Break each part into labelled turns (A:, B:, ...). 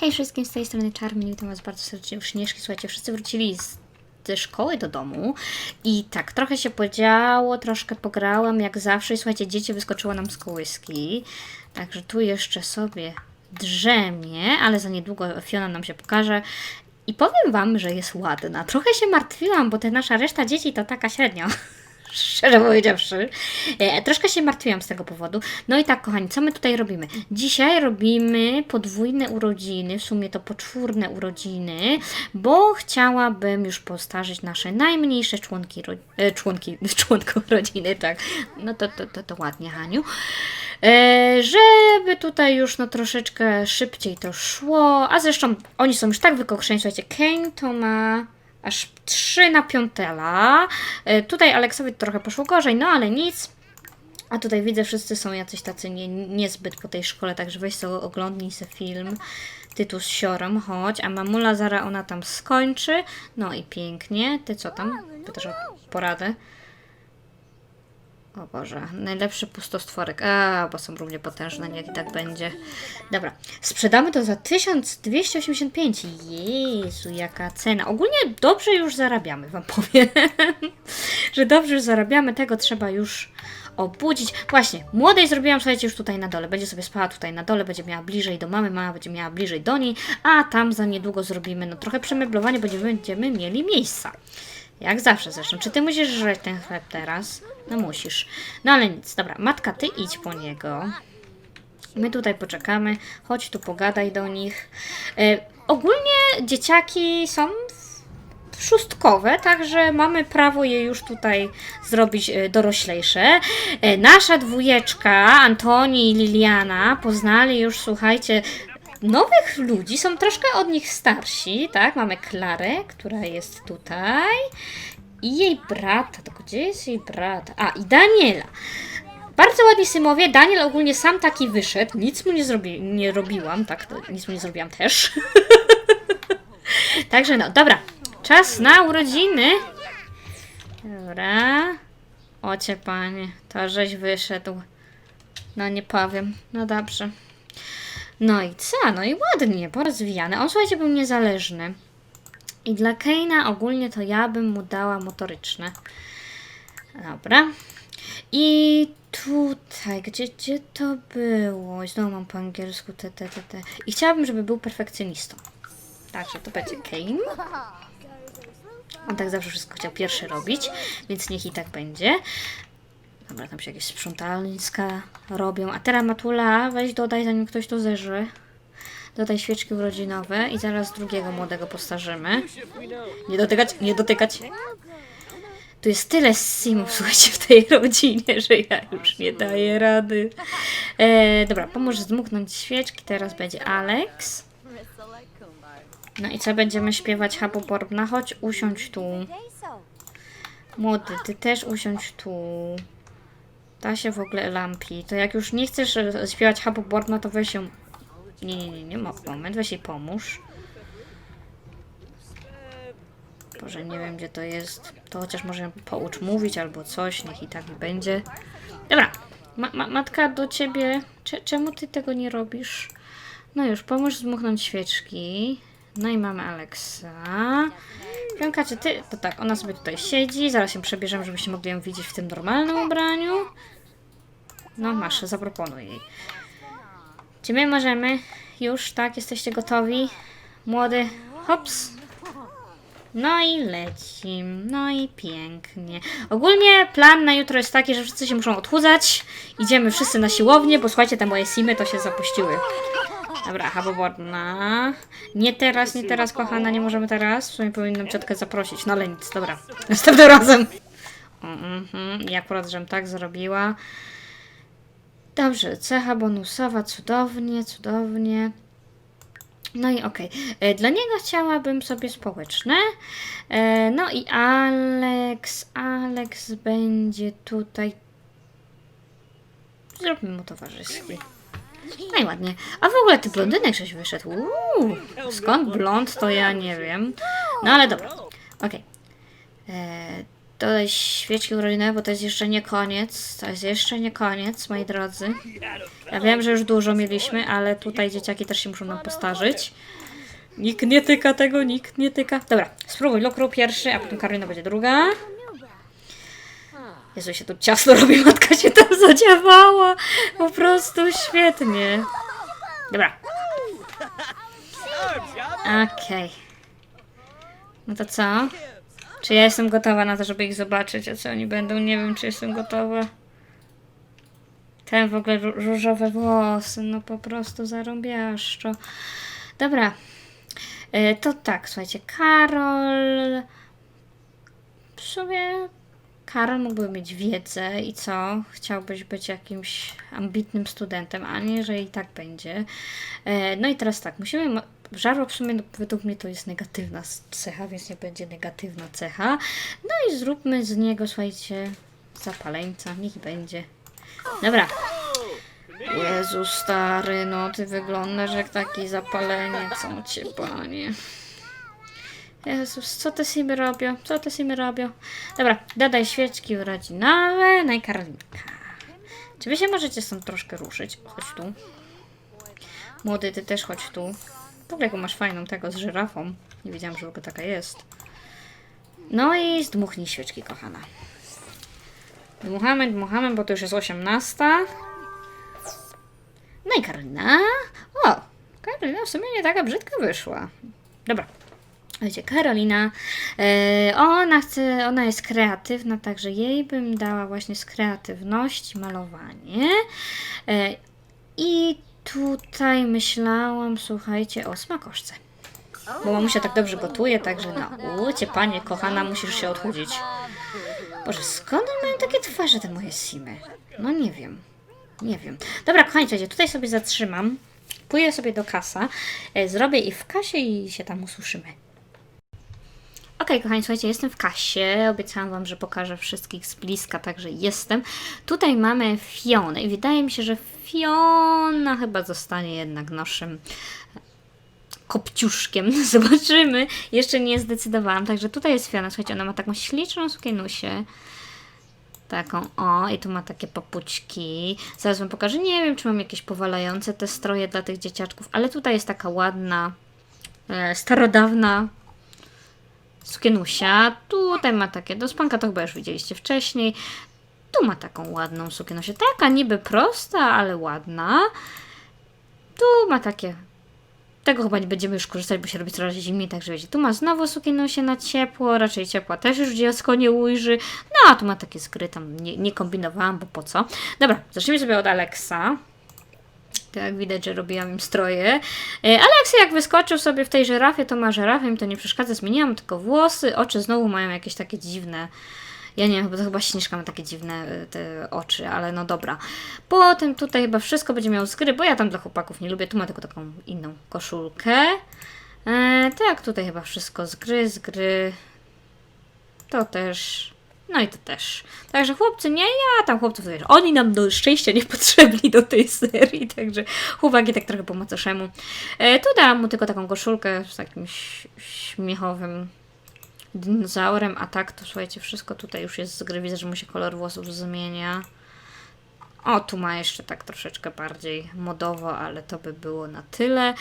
A: Hej wszystkim, z tej strony Charmin, witam was bardzo serdecznie u Śnieżki. Słuchajcie, wszyscy wrócili z, ze szkoły do domu i tak, trochę się podziało, troszkę pograłam, jak zawsze. I słuchajcie, dzieci wyskoczyło nam z kołyski, także tu jeszcze sobie drzemie, ale za niedługo Fiona nam się pokaże. I powiem wam, że jest ładna. Trochę się martwiłam, bo ta nasza reszta dzieci to taka średnio. Szczerze powiedziawszy. E, troszkę się martwiłam z tego powodu. No i tak, kochani, co my tutaj robimy? Dzisiaj robimy podwójne urodziny, w sumie to poczwórne urodziny, bo chciałabym już postarzyć nasze najmniejsze członki, e, członki, członków rodziny, tak. No to, to, to, to ładnie, Haniu. E, żeby tutaj już no troszeczkę szybciej to szło, a zresztą oni są już tak wykokrzeni, słuchajcie, Kane to ma aż 3 na piątela. E, tutaj Aleksowi trochę poszło gorzej, no ale nic. A tutaj widzę, wszyscy są jacyś tacy nie, niezbyt po tej szkole, także weź sobie oglądnij se film. Tytuł z siorem, chodź, a mamula Zara ona tam skończy. No i pięknie. Ty co tam? Pytasz o poradę? O Boże, najlepszy pustostworek. A, bo są równie potężne, niech i tak będzie. Dobra, sprzedamy to za 1285. Jezu, jaka cena. Ogólnie dobrze już zarabiamy, wam powiem. Że dobrze już zarabiamy, tego trzeba już obudzić. Właśnie, młodej zrobiłam, słuchajcie, już tutaj na dole. Będzie sobie spała tutaj na dole, będzie miała bliżej do mamy, mama będzie miała bliżej do niej, a tam za niedługo zrobimy no trochę przemeblowanie, nie będziemy mieli miejsca. Jak zawsze zresztą. Czy ty musisz żreć ten chleb teraz? No musisz. No ale nic, dobra. Matka, ty idź po niego. My tutaj poczekamy. Chodź tu, pogadaj do nich. E, ogólnie dzieciaki są szóstkowe, także mamy prawo je już tutaj zrobić e, doroślejsze. E, nasza dwójeczka, Antoni i Liliana, poznali już, słuchajcie, nowych ludzi, są troszkę od nich starsi, tak? Mamy Klarę, która jest tutaj. I jej brata, to gdzie jest jej brat? A, i Daniela. Bardzo ładni symowie. Daniel ogólnie sam taki wyszedł. Nic mu nie, zrobi, nie robiłam, tak? Nic mu nie zrobiłam też. Także no, dobra. Czas na urodziny. Dobra. Ocie panie, to żeś wyszedł. No nie powiem. No dobrze. No i co? No i ładnie, porozwijane. On słuchajcie był niezależny. I dla Keina ogólnie to ja bym mu dała motoryczne. Dobra. I tutaj, gdzie, gdzie to było? Znowu mam po angielsku te, te, te, te. I chciałabym, żeby był perfekcjonistą. Także to będzie Kane. On tak zawsze wszystko chciał pierwszy robić, więc niech i tak będzie. Dobra, tam się jakieś sprzątalnicka robią. A teraz Matula, weź dodaj, zanim ktoś to zeży. Dodaj świeczki urodzinowe i zaraz drugiego młodego postarzymy. Nie dotykać, nie dotykać. Tu jest tyle simów, słuchajcie, w tej rodzinie, że ja już nie daję rady. E, dobra, pomóż zdmuchnąć świeczki. Teraz będzie Alex. No i co będziemy śpiewać? Haboborbna, chodź usiądź tu. Młody, ty też usiądź tu. Da się w ogóle lampi. To jak już nie chcesz e, śpiewać Haboborbna, to weź ją... Nie, nie, nie, nie, mo- moment, weź jej pomóż. Boże, nie wiem gdzie to jest. To chociaż może poucz mówić albo coś, niech i tak będzie. Dobra, ma, ma, matka do ciebie. Cze, czemu ty tego nie robisz? No już, pomóż zmuchnąć świeczki. No i mamy Aleksa. Piąka, czy ty? To tak, ona sobie tutaj siedzi. Zaraz ją przebierzemy, żebyście mogli ją widzieć w tym normalnym ubraniu. No masz, zaproponuj jej. Czy my możemy? Już, tak? Jesteście gotowi? Młody, hops. No i lecim. No i pięknie. Ogólnie plan na jutro jest taki, że wszyscy się muszą odchudzać. Idziemy wszyscy na siłownię, bo słuchajcie, te moje simy to się zapuściły. Dobra, haboborna. Nie teraz, nie teraz, kochana, nie możemy teraz. W sumie powinnam ciotkę zaprosić, no ale nic, dobra. Następnym razem. Mhm, i akurat, żem tak zrobiła. Dobrze, cecha bonusowa, cudownie, cudownie. No i okej. E, Dla niego chciałabym sobie społeczne. E, No i Alex, Alex będzie tutaj. Zróbmy mu towarzyski. No i ładnie. A w ogóle ty blondynek żeś wyszedł. Uuu, skąd blond, to ja nie wiem. No ale dobra. Okej. E, dodaj świeczki urodzinowe, bo to jest jeszcze nie koniec. To jest jeszcze nie koniec, moi drodzy. Ja wiem, że już dużo mieliśmy, ale tutaj dzieciaki też się muszą nam postarzyć. Nikt nie tyka tego, nikt nie tyka. Dobra, spróbuj Lokru pierwszy, a potem Karolina będzie druga. Jezu, się tu ciasno robi, matka się tam zadziałała. Po prostu świetnie. Dobra. Okej. No to co? Czy ja jestem gotowa na to, żeby ich zobaczyć, a co oni będą? Nie wiem, czy jestem gotowa. Ten w ogóle ró- różowe włosy, no po prostu zarąbiaszczo. Dobra. E, to tak, słuchajcie, Karol... W sumie Karol mógłby mieć wiedzę i co? Chciałbyś być jakimś ambitnym studentem, a nie, że i tak będzie. E, no i teraz tak, musimy... Żarłok w sumie no, według mnie to jest negatywna cecha, więc nie będzie negatywna cecha. No i zróbmy z niego, słuchajcie, zapaleńca, niech będzie. Dobra. Jezu stary, no ty wyglądasz jak taki zapaleniec, co cię panie. Jezus, co te simy robią? Co te simy robią? Dobra, dodaj świeczki urodzinowe, no i Karolinka. Czy wy się możecie stąd troszkę ruszyć? Chodź tu. Młody, ty też chodź tu. W ogóle jaką masz fajną tego z żyrafą. Nie wiedziałam, że w ogóle taka jest. No i zdmuchnij świeczki, kochana. Dmuchamy, dmuchamy, bo to już jest 18. No i Karolina. O, Karolina w sumie nie taka brzydka wyszła. Dobra. Wiecie, Karolina, e, ona chce, ona jest kreatywna, także jej bym dała właśnie z kreatywności malowanie. E, I tutaj myślałam, słuchajcie, o smakoszce. Bo mamusia tak dobrze gotuje, także no, ucie panie, kochana, musisz się odchudzić. Boże, skąd mają takie twarze, te moje simy? No nie wiem. Nie wiem. Dobra, kochani, słuchajcie, tutaj sobie zatrzymam. Pójdę sobie do kasa, e, zrobię i w kasie i się tam usłyszymy. Okej, kochani, słuchajcie, jestem w kasie. Obiecałam Wam, że pokażę wszystkich z bliska, także jestem. Tutaj mamy Fionę i wydaje mi się, że Fiona chyba zostanie jednak naszym kopciuszkiem. Zobaczymy. Jeszcze nie zdecydowałam. Także tutaj jest Fiona. Słuchajcie, ona ma taką śliczną sukienusię. Taką, o, i tu ma takie papućki. Zaraz Wam pokażę. Nie wiem, czy mam jakieś powalające te stroje dla tych dzieciaczków, ale tutaj jest taka ładna, e, starodawna sukienusia. Tutaj ma takie, do spanka to chyba już widzieliście wcześniej. Tu ma taką ładną sukienosię. Taka niby prosta, ale ładna. Tu ma takie. Tego chyba nie będziemy już korzystać, bo się robi coraz zimniej, także wiecie. Tu ma znowu sukienosię na ciepło, raczej ciepła też już dziecko nie ujrzy. No, a tu ma takie skry, tam nie, nie kombinowałam, bo po co. Dobra, zacznijmy sobie od Alexa. Tak widać, że robiłam im stroje. E, Alex jak wyskoczył sobie w tej żyrafie, to ma żyrafę, im to nie przeszkadza. Zmieniłam tylko włosy, oczy znowu mają jakieś takie dziwne. Ja nie wiem, to chyba Śnieżka ma takie dziwne e, te oczy, ale no dobra. Potem tutaj chyba wszystko będzie miało z gry, bo ja tam dla chłopaków nie lubię. Tu ma tylko taką inną koszulkę. E, tak, tutaj chyba wszystko z gry, z gry. To też. No i to też. Także chłopcy nie, ja tam chłopców wiesz, oni nam do szczęścia nie potrzebni do tej serii, także chłopaki tak trochę po macoszemu. E, tu dałam mu tylko taką koszulkę z takim śmiechowym dinozaurem, a tak to słuchajcie, wszystko tutaj już jest z gry, widzę, że mu się kolor włosów zmienia. O, tu ma jeszcze tak troszeczkę bardziej modowo, ale to by było na tyle.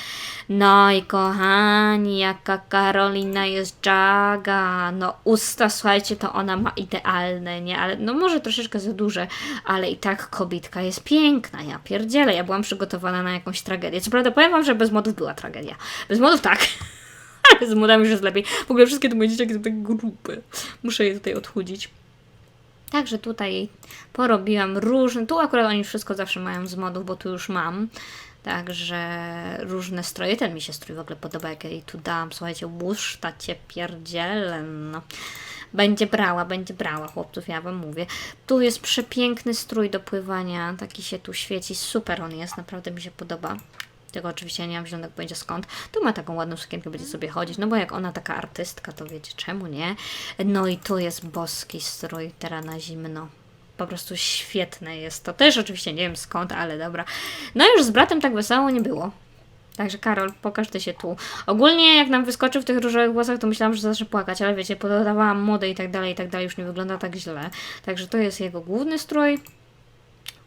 A: No i kochani, jaka Karolina jest Jaga. No usta, słuchajcie, to ona ma idealne, nie? Ale no może troszeczkę za duże, ale i tak kobitka jest piękna. Ja pierdzielę, ja byłam przygotowana na jakąś tragedię. Co prawda powiem wam, że bez modów była tragedia. Bez modów tak. Ale z modami już jest lepiej. W ogóle wszystkie te moje dzieciaki są tak grube. Muszę je tutaj odchudzić. Także tutaj porobiłam różne. Tu akurat oni wszystko zawsze mają z modów, bo tu już mam. Także różne stroje. Ten mi się strój w ogóle podoba, jak ja jej tu dałam. Słuchajcie, łuszta cię pierdzielę. No. Będzie brała, będzie brała, chłopców, ja wam mówię. Tu jest przepiękny strój do pływania. Taki się tu świeci. Super on jest, naprawdę mi się podoba. Tego oczywiście nie mam zielonego pojęcia skąd. Tu ma taką ładną sukienkę, będzie sobie chodzić. No bo jak ona taka artystka, to wiecie czemu nie. No i tu jest boski strój teraz na zimno. Po prostu świetne jest to. Też oczywiście nie wiem skąd, ale dobra. No już z bratem tak wesoło nie było. Także Karol, pokaż ty się tu. Ogólnie jak nam wyskoczył w tych różowych włosach, to myślałam, że zacznę płakać, ale wiecie, podawałam modę i tak dalej, i tak dalej, już nie wygląda tak źle. Także to jest jego główny strój.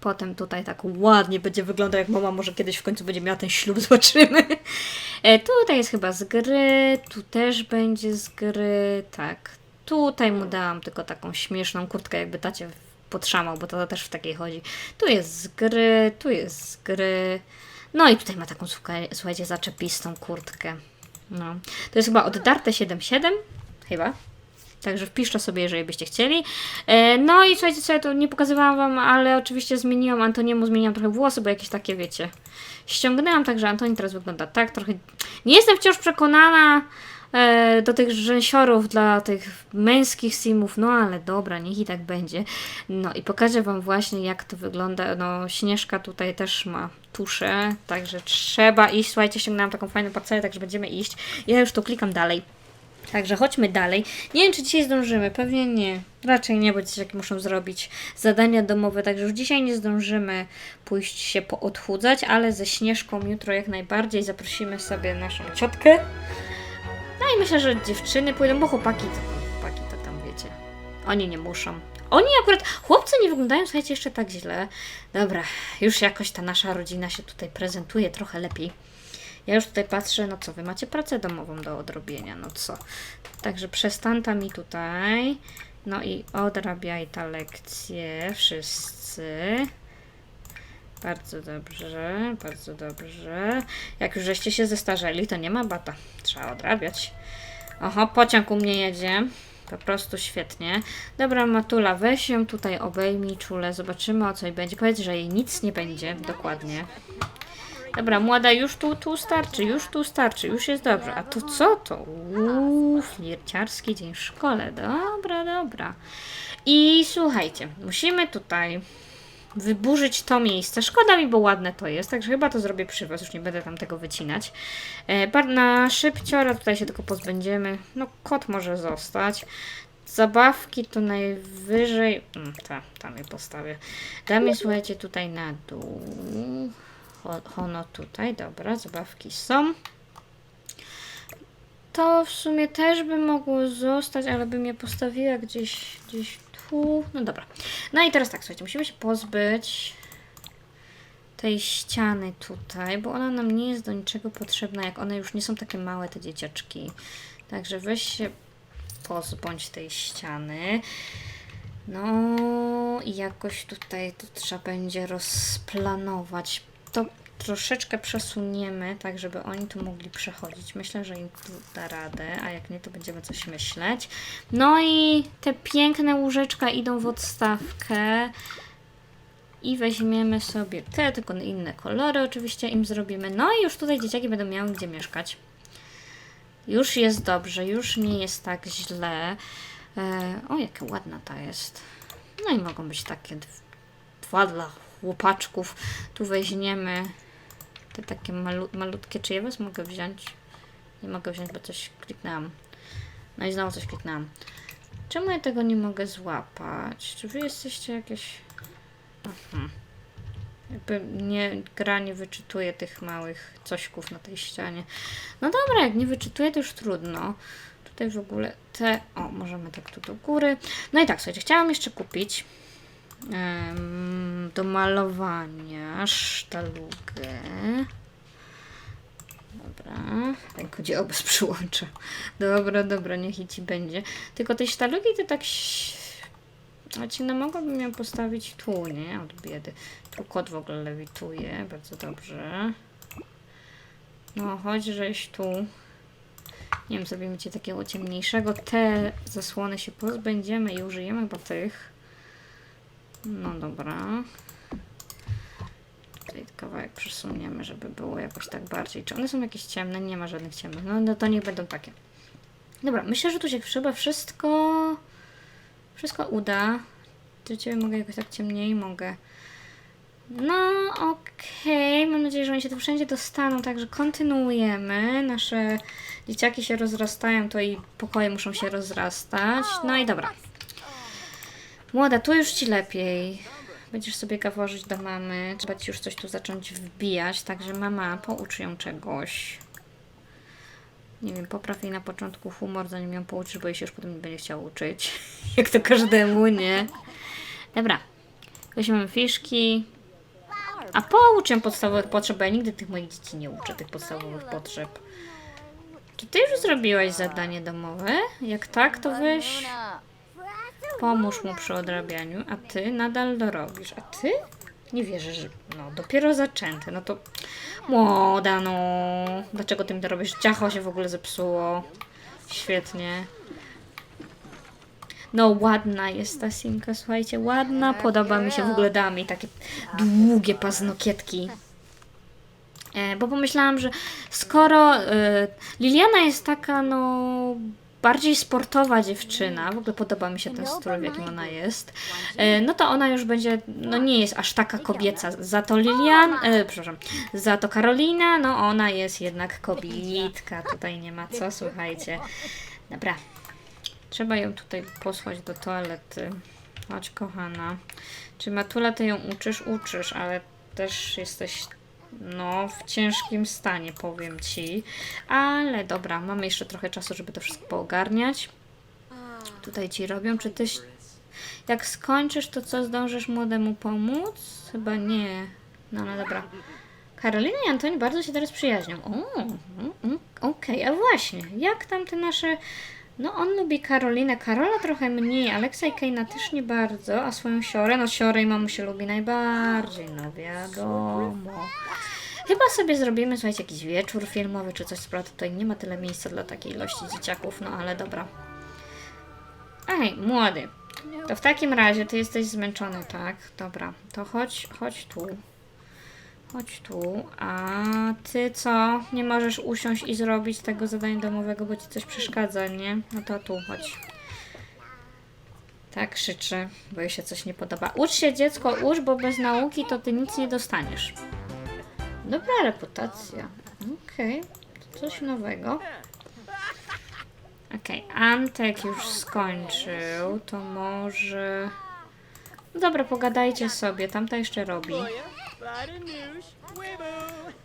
A: Potem tutaj tak ładnie będzie wyglądał jak mama, może kiedyś w końcu będzie miała ten ślub, zobaczymy. E, tutaj jest chyba z gry, tu też będzie z gry, tak. Tutaj mu dałam tylko taką śmieszną kurtkę, jakby tacie potrzamał, bo to też w takiej chodzi. Tu jest z gry, tu jest z gry. No i tutaj ma taką, słuchaj- słuchajcie, zaczepistą kurtkę. No. To jest chyba oddarte 7,7, chyba. Także wpiszcie sobie, jeżeli byście chcieli. E, no i słuchajcie, co ja tu nie pokazywałam wam, ale oczywiście zmieniłam Antoniemu, zmieniłam trochę włosy, bo jakieś takie, wiecie, ściągnęłam, także Antoni teraz wygląda tak, trochę... Nie jestem wciąż przekonana e, do tych rzęsiorów dla tych męskich simów, no ale dobra, niech i tak będzie. No i pokażę wam właśnie, jak to wygląda. No, Śnieżka tutaj też ma tuszę, także trzeba iść. Słuchajcie, ściągnęłam taką fajną parcelę, także będziemy iść. Ja już tu klikam dalej. Także chodźmy dalej. Nie wiem, czy dzisiaj zdążymy. Pewnie nie. Raczej nie, bo dzieciaki muszą zrobić zadania domowe, także już dzisiaj nie zdążymy pójść się poodchudzać, ale ze Śnieżką jutro jak najbardziej zaprosimy sobie naszą ciotkę. No i myślę, że dziewczyny pójdą, bo chłopaki to, chłopaki to tam wiecie. Oni nie muszą. Oni akurat, chłopcy nie wyglądają, słuchajcie, jeszcze tak źle. Dobra, już jakoś ta nasza rodzina się tutaj prezentuje trochę lepiej. Ja już tutaj patrzę, no co, wy macie pracę domową do odrobienia, no co. Także przestanta mi tutaj. No i odrabiaj ta lekcje, wszyscy. Bardzo dobrze, bardzo dobrze. Jak już żeście się zestarzeli, to nie ma bata. Trzeba odrabiać. Oho, pociąg u mnie jedzie. Po prostu świetnie. Dobra, Matula, weź ją tutaj obejmij czule. Zobaczymy o co jej będzie. Powiedz, że jej nic nie będzie. Dokładnie. Dobra, młoda, już tu, tu starczy, już tu starczy, już jest dobrze. A to co to? Uuu, flirciarski dzień w szkole. Dobra, dobra. I słuchajcie, musimy tutaj wyburzyć to miejsce. Szkoda mi, bo ładne to jest, także chyba to zrobię przy Was, już nie będę tam tego wycinać. E, na szybciora tutaj się tylko pozbędziemy. No, kot może zostać. Zabawki to najwyżej... Mm, ta, tam je postawię. Dam je, słuchajcie, tutaj na dół. Ho- Hono tutaj, dobra, zabawki są. To w sumie też by mogło zostać, ale bym je postawiła gdzieś, gdzieś tu. No dobra. No i teraz tak, słuchajcie, musimy się pozbyć tej ściany tutaj, bo ona nam nie jest do niczego potrzebna, jak one już nie są takie małe, te dzieciaczki. Także weź się pozbądź tej ściany. No i jakoś tutaj to trzeba będzie rozplanować. To troszeczkę przesuniemy, tak żeby oni tu mogli przechodzić. Myślę, że im tu da radę, a jak nie, to będziemy coś myśleć. No i te piękne łóżeczka idą w odstawkę. I weźmiemy sobie te, tylko inne kolory oczywiście im zrobimy. No i już tutaj dzieciaki będą miały gdzie mieszkać. Już jest dobrze, już nie jest tak źle. E, o, jaka ładna ta jest. No i mogą być takie dw- dwa dla chłopaczków. Tu weźmiemy te takie malu malutkie. Czy ja was mogę wziąć? Nie mogę wziąć, bo coś kliknęłam. No i znowu coś kliknęłam. Czemu ja tego nie mogę złapać? Czy wy jesteście jakieś... Aha. Jakby nie, gra nie wyczytuje tych małych cośków na tej ścianie. No dobra, jak nie wyczytuje, to już trudno. Tutaj w ogóle te... O, możemy tak tu do góry. No i tak, słuchajcie, chciałam jeszcze kupić do malowania sztalugę. Dobra, rękodziełobraz przyłączę. Dobra, dobra, niech i ci będzie. Tylko tej sztalugi to tak... ci no mogłabym ją postawić tu, nie? Od biedy. Tu kot w ogóle lewituje, bardzo dobrze. No, chodź, żeś tu. Nie wiem, zrobimy ci takiego ciemniejszego. Te zasłony się pozbędziemy i użyjemy chyba tych. No dobra. Tutaj kawałek przesuniemy, żeby było jakoś tak bardziej. Czy one są jakieś ciemne? Nie ma żadnych ciemnych. No, no to niech będą takie. Dobra, myślę, że tu się chyba wszystko wszystko uda. Czy ciebie mogę jakoś tak ciemniej? Mogę. No, okej. Mam nadzieję, że oni się tu wszędzie dostaną, także kontynuujemy. Nasze dzieciaki się rozrastają, to i pokoje muszą się rozrastać. No i dobra. Młoda, tu już ci lepiej. Będziesz sobie gaworzyć do mamy. Trzeba ci już coś tu zacząć wbijać, także mama, poucz ją czegoś. Nie wiem, popraw jej na początku humor, zanim ją pouczysz, bo jej się już potem nie będzie chciał uczyć. Jak to każdemu, nie? Dobra. Weźmiemy fiszki. A poucz ją podstawowych potrzeb, bo ja nigdy tych moich dzieci nie uczę, tych podstawowych potrzeb. Czy ty już zrobiłaś zadanie domowe? Jak tak, to weź pomóż mu przy odrabianiu, a ty nadal dorobisz. A ty? Nie wierzę, że no, dopiero zaczęte. No to młoda, no. Dlaczego ty mi dorobisz? Ciacho się w ogóle zepsuło. Świetnie. No ładna jest ta simka, słuchajcie, ładna. Podoba mi się, w ogóle dała mi takie długie paznokietki. E, bo pomyślałam, że skoro e, Liliana jest taka, no, bardziej sportowa dziewczyna, w ogóle podoba mi się ten strój, w jakim ona jest, e, no to ona już będzie, no nie jest aż taka kobieca. Za to Lilian, e, przepraszam, za to Karolina, no ona jest jednak kobietka, tutaj nie ma co, słuchajcie. Dobra, trzeba ją tutaj posłać do toalety. Chodź, kochana. Czy Matula, ty ją uczysz? Uczysz, ale też jesteś no, w ciężkim stanie, powiem ci. Ale dobra, mamy jeszcze trochę czasu, żeby to wszystko poogarniać. Tutaj ci robią. Czy ty, jak skończysz, to co, zdążysz młodemu pomóc? Chyba nie. No, no dobra. Karolina i Antoni bardzo się teraz przyjaźnią. O, okej, a właśnie, jak tam te nasze... No, on lubi Karolinę, Karola trochę mniej, Aleksa i Kejna też nie bardzo, a swoją siorę, no siorę i mamu się lubi najbardziej, no wiadomo. Chyba sobie zrobimy, słuchajcie, jakiś wieczór filmowy czy coś, co prawda tutaj nie ma tyle miejsca dla takiej ilości dzieciaków, no ale dobra. Ej, młody, to w takim razie ty jesteś zmęczony, tak? Dobra, to chodź, chodź tu. Chodź tu, a ty co? Nie możesz usiąść i zrobić tego zadania domowego, bo ci coś przeszkadza, nie? No to tu, chodź. Tak krzyczy, bo jej się coś nie podoba. Ucz się dziecko, ucz, bo bez nauki to ty nic nie dostaniesz. Dobra reputacja. Okej, to coś nowego. Okej, Antek już skończył, to może... No dobra, pogadajcie sobie, tamta jeszcze robi.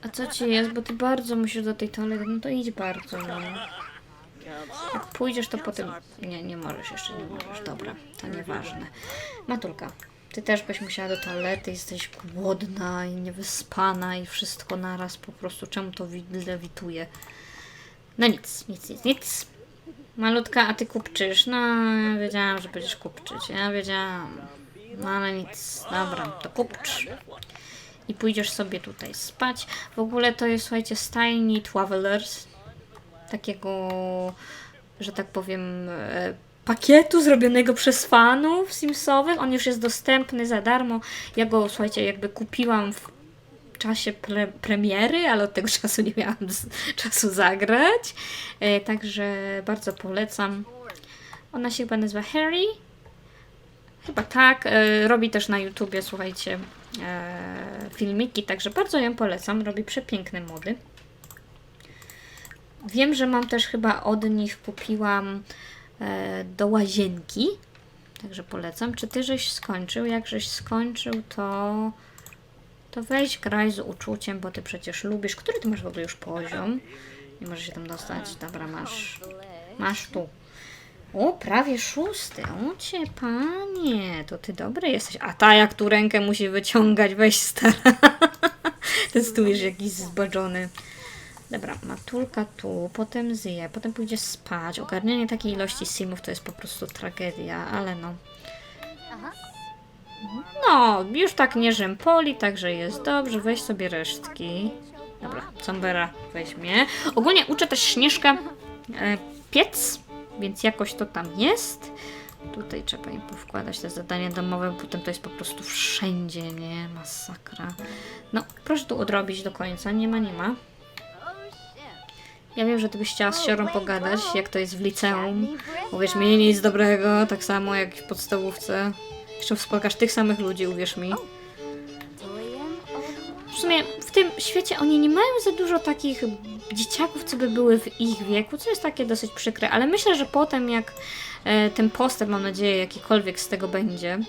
A: A co ci jest? Bo ty bardzo musisz do tej toalety. No to idź bardzo, no. Jak pójdziesz, to potem... Nie, nie możesz jeszcze, nie możesz. Dobra, to nieważne. Matulka, ty też byś musiała do toalety, jesteś głodna i niewyspana i wszystko naraz po prostu. Czemu to wi- lewituje? No nic, nic, nic, nic. Malutka, a ty kupczysz? No, ja wiedziałam, że będziesz kupczyć. Ja wiedziałam. No ale nic. Dobra, to kupcz i pójdziesz sobie tutaj spać. W ogóle to jest, słuchajcie, Tiny Travelers. Takiego, że tak powiem, e, pakietu zrobionego przez fanów Simsowych. On już jest dostępny za darmo. Ja go, słuchajcie, jakby kupiłam w czasie pre premiery, ale od tego czasu nie miałam czasu zagrać. E, także bardzo polecam. Ona się chyba nazywa Harry. Chyba tak. E, robi też na YouTubie, słuchajcie, filmiki, także bardzo ją polecam. Robi przepiękne mody. Wiem, że mam też chyba od nich kupiłam e, do łazienki, także polecam. Czy ty żeś skończył? Jak żeś skończył, to to weź graj z uczuciem, bo ty przecież lubisz. Który ty masz w ogóle już poziom? Nie możesz się tam dostać. Dobra, masz. Masz tu. O, prawie szósty. O cię, panie, to ty dobry jesteś. A ta jak tu rękę musi wyciągać, weź stara. Ten stół jest jakiś zbaczony. Dobra, matulka tu, potem zje, potem pójdzie spać. Ogarnianie takiej ilości simów to jest po prostu tragedia, ale no. No, już tak nie rzępoli, także jest dobrze. Weź sobie resztki. Dobra, Combera weźmie. Ogólnie uczę też Śnieżkę e, piec, więc jakoś to tam jest. Tutaj trzeba im powkładać te zadania domowe, bo potem to jest po prostu wszędzie, nie? Masakra. No, proszę tu odrobić do końca. Nie ma, nie ma. Ja wiem, że ty byś chciała z siorą pogadać, jak to jest w liceum. Uwierz mi, nic dobrego, tak samo jak w podstawówce. Jeszcze spotkasz tych samych ludzi, uwierz mi. W sumie w tym świecie oni nie mają za dużo takich dzieciaków, co by były w ich wieku, co jest takie dosyć przykre, ale myślę, że potem jak e, ten postęp, mam nadzieję, jakikolwiek z tego będzie,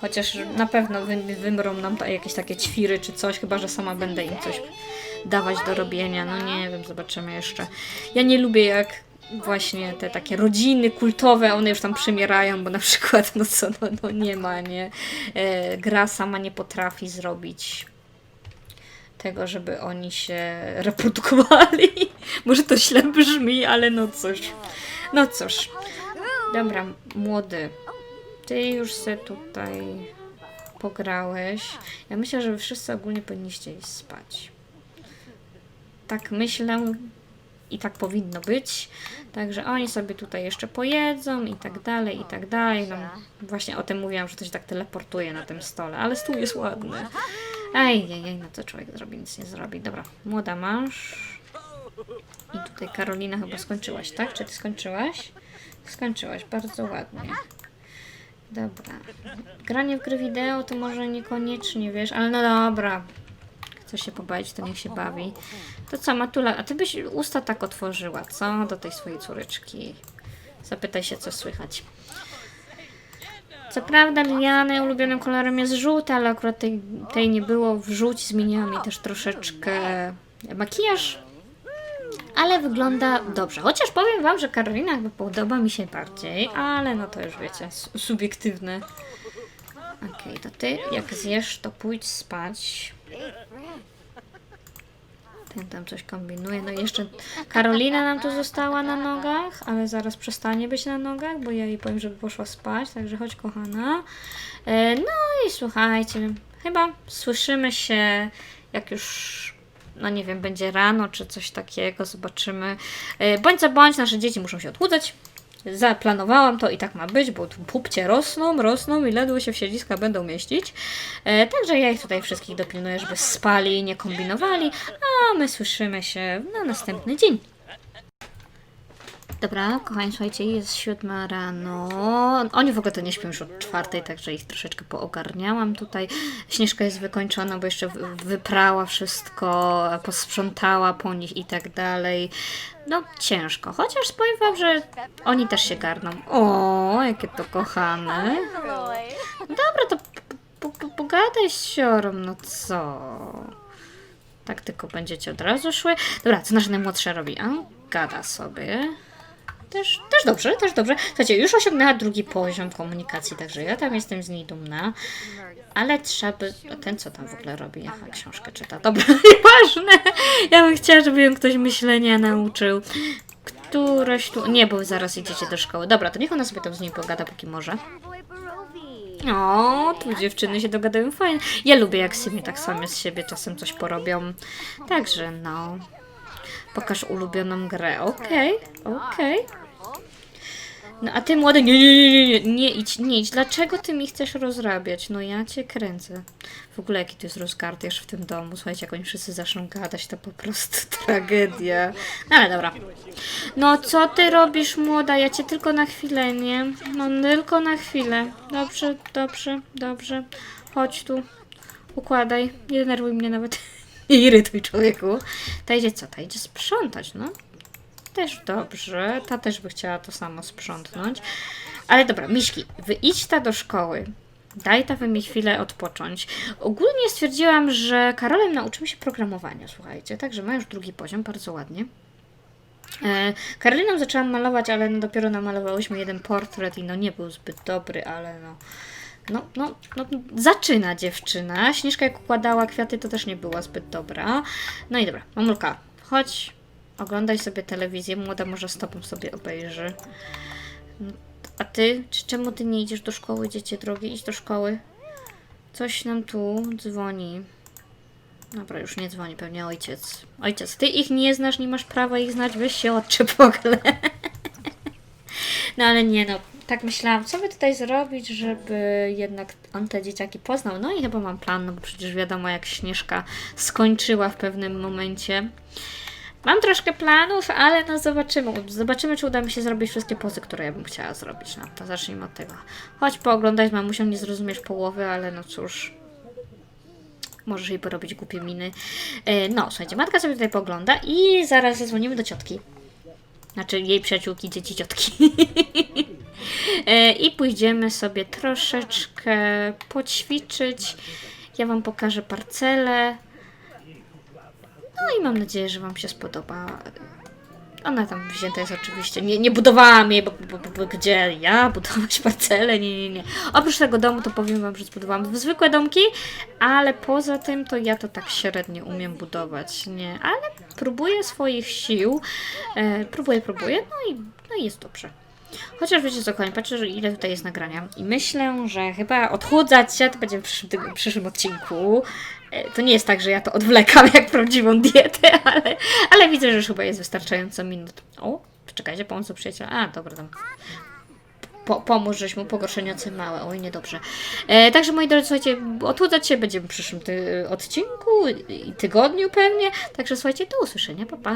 A: Chociaż na pewno wy, wymrą nam jakieś takie ćwiry czy coś, chyba że sama będę im coś dawać do robienia. No nie wiem, zobaczymy jeszcze. Ja nie lubię jak właśnie te takie rodziny kultowe, one już tam przymierają, bo na przykład, no co, no, no nie ma, nie? E, gra sama nie potrafi zrobić tego, żeby oni się reprodukowali. Może to źle brzmi, ale no cóż. No cóż. Dobra, młody. Ty już se tutaj pograłeś. Ja myślę, że wy wszyscy ogólnie powinniście iść spać. Tak myślę i tak powinno być. Także oni sobie tutaj jeszcze pojedzą i tak dalej, i tak dalej. No, właśnie o tym mówiłam, że to się tak teleportuje na tym stole, ale stół jest ładny. Ej, jej, jej, no to człowiek zrobi, nic nie zrobi. Dobra, młoda masz. I tutaj Karolina chyba skończyłaś, tak? Czy ty skończyłaś? Skończyłaś, bardzo ładnie. Dobra. Granie w gry wideo to może niekoniecznie, wiesz, ale no dobra. Chce się pobawić, to niech się bawi. To co, Matula, a ty byś usta tak otworzyła, co? Do tej swojej córeczki. Zapytaj się, co słychać. Co prawda Liliany ulubionym kolorem jest żółty, ale akurat tej, tej nie było. Wrzuć, zmieniłam jej też troszeczkę makijaż. Ale wygląda dobrze. Chociaż powiem wam, że Karolina jakby podoba mi się bardziej, ale no to już wiecie, subiektywne. Okej, to ty jak zjesz, to pójdź spać. Ten tam coś kombinuje. No i jeszcze Karolina nam tu została na nogach, ale zaraz przestanie być na nogach, bo ja jej powiem, żeby poszła spać, także chodź kochana. E, No i słuchajcie, chyba słyszymy się, jak już, no nie wiem, będzie rano czy coś takiego, zobaczymy. E, Bądź za bądź, nasze dzieci muszą się odchudzać. Zaplanowałam to i tak ma być, bo pupcie rosną, rosną i ledwo się w siedziska będą mieścić. E, także ja ich tutaj wszystkich dopilnuję, żeby spali i nie kombinowali, a my słyszymy się na następny dzień. Dobra, kochani, słuchajcie, jest siódma rano. Oni w ogóle to nie śpią już od czwartej, także ich troszeczkę poogarniałam tutaj. Śnieżka jest wykończona, bo jeszcze wy- wyprała wszystko, posprzątała po nich i tak dalej. No, ciężko. Chociaż powiem wam, że oni też się garną. O, jakie to kochane. Dobra, to po- po- pogadaj z siorą, no co? Tak tylko będziecie od razu szły. Dobra, co nasza najmłodsza robi? A? Gada sobie. Też, też dobrze, też dobrze. Słuchajcie, już osiągnęła drugi poziom komunikacji, także ja tam jestem z niej dumna. Ale trzeba by... Ten co tam w ogóle robi? Aha, książkę czyta. Dobra, nieważne. Ja bym chciała, żeby ją ktoś myślenia nauczył. Któreś tu... Nie, bo zaraz idziecie do szkoły. Dobra, to niech ona sobie tam z nim pogada, póki może. O, tu dziewczyny się dogadają fajnie. Ja lubię, jak sobie tak same z siebie czasem coś porobią. Także no. Pokaż ulubioną grę. Okej, okej. No a ty młody, nie, nie, nie, nie, nie, idź, nie idź. Dlaczego ty mi chcesz rozrabiać? No ja cię kręcę. W ogóle jaki to jest rozgardiasz w tym domu. Słuchajcie, jak oni wszyscy zaczną gadać, to po prostu tragedia. No ale dobra. No co ty robisz, młoda? Ja cię tylko na chwilę, nie? No tylko na chwilę. Dobrze, dobrze, dobrze. Chodź tu. Układaj. Nie denerwuj mnie nawet. Nie irytuj człowieku. Ta idzie co? Ta idzie sprzątać, no. Też dobrze. Ta też by chciała to samo sprzątnąć. Ale dobra, Miśki, wy idź ta do szkoły. Daj ta mi chwilę odpocząć. Ogólnie stwierdziłam, że Karolem nauczymy się programowania, słuchajcie. Także ma już drugi poziom, bardzo ładnie. E, Karoliną zaczęłam malować, ale no dopiero namalowałyśmy jeden portret i no nie był zbyt dobry, ale no. No, no, no, zaczyna dziewczyna. Śnieżka jak układała kwiaty, to też nie była zbyt dobra. No i dobra, mamulka, chodź, oglądaj sobie telewizję. Młoda może z tobą sobie obejrzy. A ty, czy czemu ty nie idziesz do szkoły, dziecię drogie? Idź do szkoły. Coś nam tu dzwoni. Dobra, już nie dzwoni, pewnie ojciec. Ojciec, ty ich nie znasz, nie masz prawa ich znać, weź się odczep w ogóle. No ale nie no, tak myślałam, co by tutaj zrobić, żeby jednak on te dzieciaki poznał. No i chyba mam plan, no bo przecież wiadomo jak Śnieżka skończyła w pewnym momencie. Mam troszkę planów, ale no zobaczymy. Zobaczymy, czy uda mi się zrobić wszystkie pozy, które ja bym chciała zrobić. No to zacznijmy od tego. Chodź pooglądać, mamusią nie zrozumiesz połowy, ale no cóż. Możesz jej porobić głupie miny. E, No, słuchajcie, matka sobie tutaj pogląda i zaraz zadzwonimy do ciotki. Znaczy jej przyjaciółki, dzieci ciotki. E, I pójdziemy sobie troszeczkę poćwiczyć. Ja Wam pokażę parcelę. No i mam nadzieję, że Wam się spodoba. Ona tam wzięta jest oczywiście. Nie, nie budowałam jej, bo, bo, bo, bo gdzie ja budować parcelę? Nie, nie, nie. Oprócz tego domu to powiem Wam, że zbudowałam zwykłe domki, ale poza tym to ja to tak średnio umiem budować. Nie, ale próbuję swoich sił. E, próbuję, próbuję, no i, no i jest dobrze. Chociaż wiecie co, kochani, patrzę, ile tutaj jest nagrania i myślę, że chyba odchudzać się to będzie w przyszłym, w przyszłym odcinku. E, To nie jest tak, że ja to odwlekam jak prawdziwą dietę, ale, ale widzę, że już chyba jest wystarczająco minut. O, czekajcie, pomoc do przyjaciela. A, dobra, tam. Po, pomóż, żeś mu pogorszenie ocen małe. Oj, niedobrze. E, także moi drodzy, słuchajcie, odchudzać się będziemy w przyszłym ty- odcinku i tygodniu pewnie. Także słuchajcie, do usłyszenia. Pa, pa.